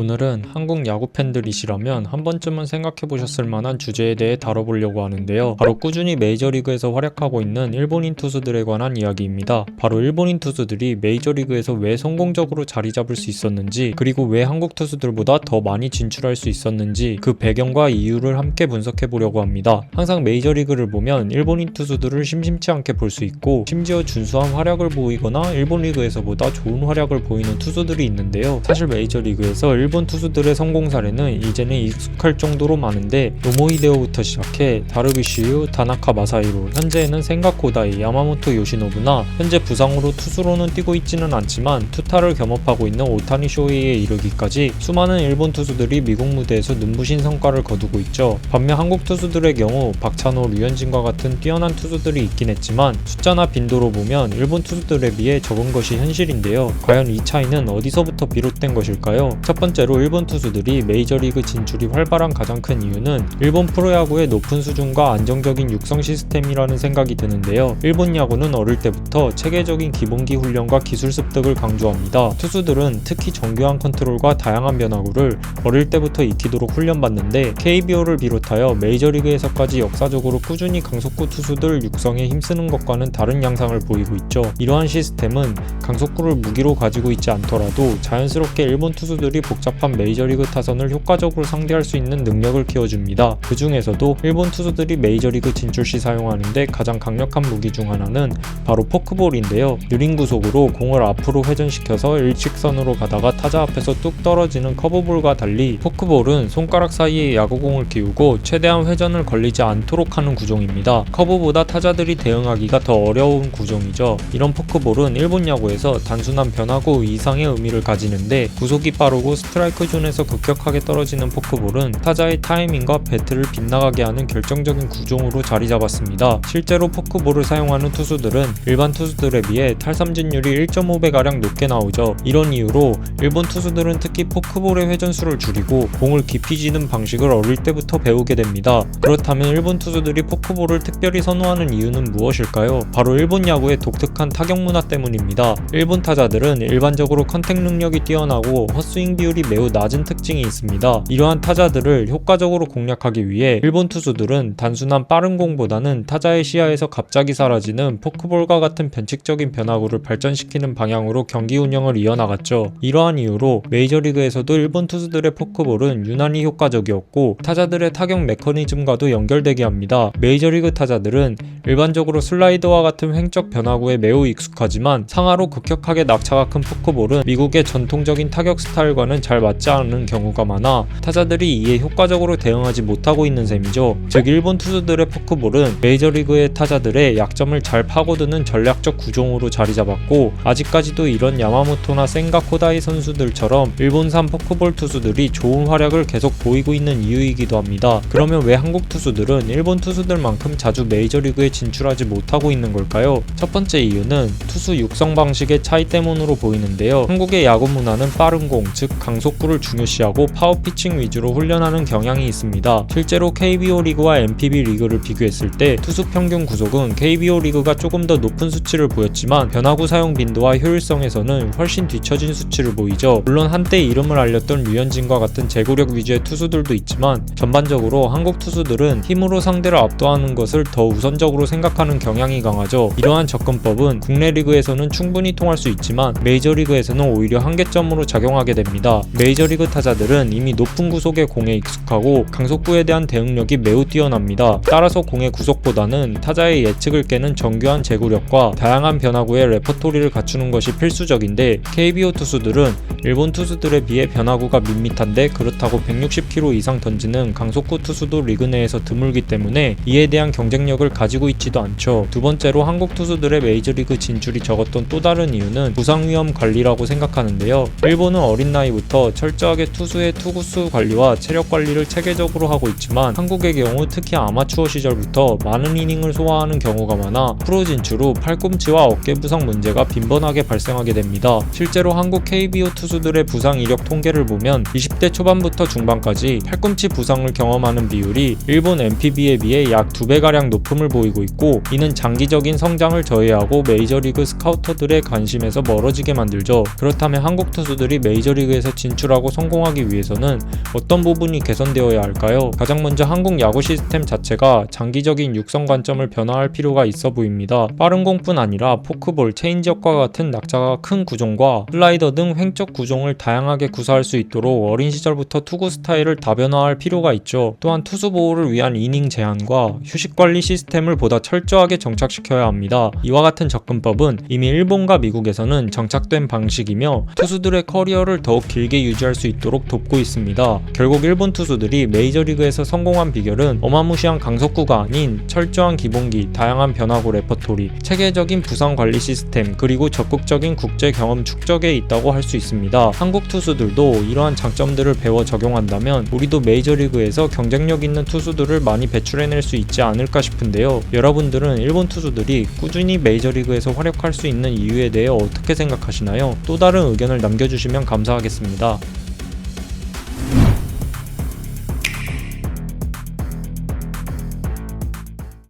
오늘은 한국 야구 팬들이시라면 한 번쯤은 생각해 보셨을 만한 주제에 대해 다뤄보려고 하는데요. 바로 꾸준히 메이저리그에서 활약하고 있는 일본인 투수들에 관한 이야기입니다. 바로 일본인 투수들이 메이저리그에서 왜 성공적으로 자리 잡을 수 있었는지, 그리고 왜 한국 투수들보다 더 많이 진출할 수 있었는지 그 배경과 이유를 함께 분석해 보려고 합니다. 항상 메이저리그를 보면 일본인 투수들을 심심치 않게 볼 수 있고, 심지어 준수한 활약을 보이거나 일본 리그에서보다 좋은 활약을 보이는 투수들이 있는데요. 사실 메이저리그에서 일본 투수들의 성공 사례는 이제는 익숙할 정도로 많은데 노모히데오부터 시작해 다르비슈유, 다나카 마사히로, 현재는 생가코다이, 야마모토 요시노부나 현재 부상으로 투수로는 뛰고 있지는 않지만 투타를 겸업하고 있는 오타니 쇼헤이에 이르기까지 수많은 일본 투수들이 미국 무대에서 눈부신 성과를 거두고 있죠. 반면 한국 투수들의 경우 박찬호, 류현진과 같은 뛰어난 투수들이 있긴 했지만 숫자나 빈도로 보면 일본 투수들에 비해 적은 것이 현실인데요. 과연 이 차이는 어디서부터 비롯된 것일까요? 첫 번째 로 일본 투수들이 메이저리그 진출이 활발한 가장 큰 이유는 일본 프로야구의 높은 수준과 안정적인 육성 시스템이라는 생각이 드는데요. 일본 야구는 어릴 때부터 체계적인 기본기 훈련과 기술 습득을 강조합니다. 투수들은 특히 정교한 컨트롤과 다양한 변화구를 어릴 때부터 익히도록 훈련받는데 KBO를 비롯하여 메이저리그에서까지 역사적으로 꾸준히 강속구 투수들 육성에 힘쓰는 것과는 다른 양상을 보이고 있죠. 이러한 시스템은 강속구를 무기로 가지고 있지 않더라도 자연스럽게 일본 투수들이 복 잡한 메이저리그 타선을 효과적으로 상대할 수 있는 능력을 키워줍니다. 그 중에서도 일본 투수들이 메이저리그 진출 시 사용하는데 가장 강력한 무기 중 하나는 바로 포크볼인데요. 느린 구속으로 공을 앞으로 회전시켜서 일직선으로 가다가 타자 앞에서 뚝 떨어지는 커브볼과 달리 포크볼은 손가락 사이에 야구공을 끼우고 최대한 회전을 걸리지 않도록 하는 구종입니다. 커브보다 타자들이 대응하기가 더 어려운 구종이죠. 이런 포크볼은 일본 야구에서 단순한 변화구 이상의 의미를 가지는데 구속이 빠르고 스트라이크 존에서 급격하게 떨어지는 포크볼은 타자의 타이밍과 배트를 빗나가게 하는 결정적인 구종으로 자리 잡았습니다. 실제로 포크볼을 사용하는 투수들은 일반 투수들에 비해 탈삼진율이 1.5배가량 높게 나오죠. 이런 이유로 일본 투수들은 특히 포크볼의 회전수를 줄이고 공을 깊이 지는 방식을 어릴 때부터 배우게 됩니다. 그렇다면 일본 투수들이 포크볼을 특별히 선호하는 이유는 무엇일까요? 바로 일본 야구의 독특한 타격 문화 때문입니다. 일본 타자들은 일반적으로 컨택 능력이 뛰어나고 헛스윙 비율이 매우 낮은 특징이 있습니다. 이러한 타자들을 효과적으로 공략하기 위해 일본 투수들은 단순한 빠른 공보다는 타자의 시야에서 갑자기 사라지는 포크볼과 같은 변칙적인 변화구를 발전시키는 방향으로 경기 운영을 이어나갔죠. 이러한 이유로 메이저리그에서도 일본 투수들의 포크볼은 유난히 효과적이었고 타자들의 타격 메커니즘과도 연결되게 합니다. 메이저리그 타자들은 일반적으로 슬라이더와 같은 횡적 변화구에 매우 익숙하지만 상하로 급격하게 낙차가 큰 포크볼은 미국의 전통적인 타격 스타일과는 잘 맞지 않는 경우가 많아 타자들이 이에 효과적으로 대응하지 못하고 있는 셈이죠. 즉 일본 투수들의 포크볼은 메이저리그의 타자들의 약점을 잘 파고드는 전략적 구종으로 자리 잡았고 아직까지도 이런 야마모토나 센가 코다이 선수들처럼 일본산 포크볼 투수들이 좋은 활약을 계속 보이고 있는 이유이기도 합니다. 그러면 왜 한국 투수들은 일본 투수들만큼 자주 메이저리그에 진출하지 못하고 있는 걸까요? 첫 번째 이유는 투수 육성 방식의 차이 때문으로 보이는데요. 한국의 야구 문화는 빠른 공, 즉 강 속구를 중요시하고 파워 피칭 위주로 훈련하는 경향이 있습니다. 실제로 KBO 리그와 MPB 리그를 비교했을 때 투수 평균 구속은 KBO 리그가 조금 더 높은 수치를 보였지만 변화구 사용 빈도와 효율성에서는 훨씬 뒤처진 수치를 보이죠. 물론 한때 이름을 알렸던 류현진과 같은 제구력 위주의 투수들도 있지만 전반적으로 한국 투수들은 힘으로 상대를 압도하는 것을 더 우선적으로 생각하는 경향이 강하죠. 이러한 접근법은 국내 리그에서는 충분히 통할 수 있지만 메이저리그에서는 오히려 한계점으로 작용하게 됩니다. 메이저리그 타자들은 이미 높은 구속의 공에 익숙하고 강속구에 대한 대응력이 매우 뛰어납니다. 따라서 공의 구속보다는 타자의 예측을 깨는 정교한 제구력과 다양한 변화구의 레퍼토리를 갖추는 것이 필수적인데 KBO 투수들은 일본 투수들에 비해 변화구가 밋밋한데 그렇다고 160km 이상 던지는 강속구 투수도 리그 내에서 드물기 때문에 이에 대한 경쟁력을 가지고 있지도 않죠. 두 번째로 한국 투수들의 메이저리그 진출이 적었던 또 다른 이유는 부상 위험 관리라고 생각하는데요. 일본은 어린 나이부터 철저하게 투수의 투구수 관리와 체력 관리를 체계적으로 하고 있지만 한국의 경우 특히 아마추어 시절부터 많은 이닝을 소화하는 경우가 많아 프로 진출 후 팔꿈치와 어깨 부상 문제가 빈번하게 발생하게 됩니다. 실제로 한국 KBO 투수들의 부상 이력 통계를 보면 20대 초반부터 중반까지 팔꿈치 부상을 경험하는 비율이 일본 MPB에 비해 약 2배가량 높음을 보이고 있고 이는 장기적인 성장을 저해하고 메이저리그 스카우터들의 관심에서 멀어지게 만들죠. 그렇다면 한국 투수들이 메이저리그에서 진 진출하고 성공하기 위해서는 어떤 부분이 개선되어야 할까요? 가장 먼저 한국 야구 시스템 자체가 장기적인 육성 관점을 변화할 필요가 있어 보입니다. 빠른 공뿐 아니라 포크볼, 체인지업과 같은 낙자가 큰 구종과 슬라이더 등 횡적 구종을 다양하게 구사할 수 있도록 어린 시절부터 투구 스타일을 다변화할 필요가 있죠. 또한 투수 보호를 위한 이닝 제한과 휴식 관리 시스템을 보다 철저하게 정착시켜야 합니다. 이와 같은 접근법은 이미 일본과 미국에서는 정착된 방식이며 투수들의 커리어를 더욱 길게 유지할 수 있도록 돕고 있습니다. 결국 일본 투수들이 메이저리그에서 성공한 비결은 어마무시한 강속구가 아닌 철저한 기본기, 다양한 변화구 레퍼토리, 체계적인 부상 관리 시스템, 그리고 적극적인 국제 경험 축적에 있다고 할 수 있습니다. 한국 투수들도 이러한 장점들을 배워 적용한다면 우리도 메이저리그에서 경쟁력 있는 투수들을 많이 배출해낼 수 있지 않을까 싶은데요. 여러분들은 일본 투수들이 꾸준히 메이저리그에서 활약할 수 있는 이유에 대해 어떻게 생각하시나요? 또 다른 의견을 남겨주시면 감사하겠 습니다.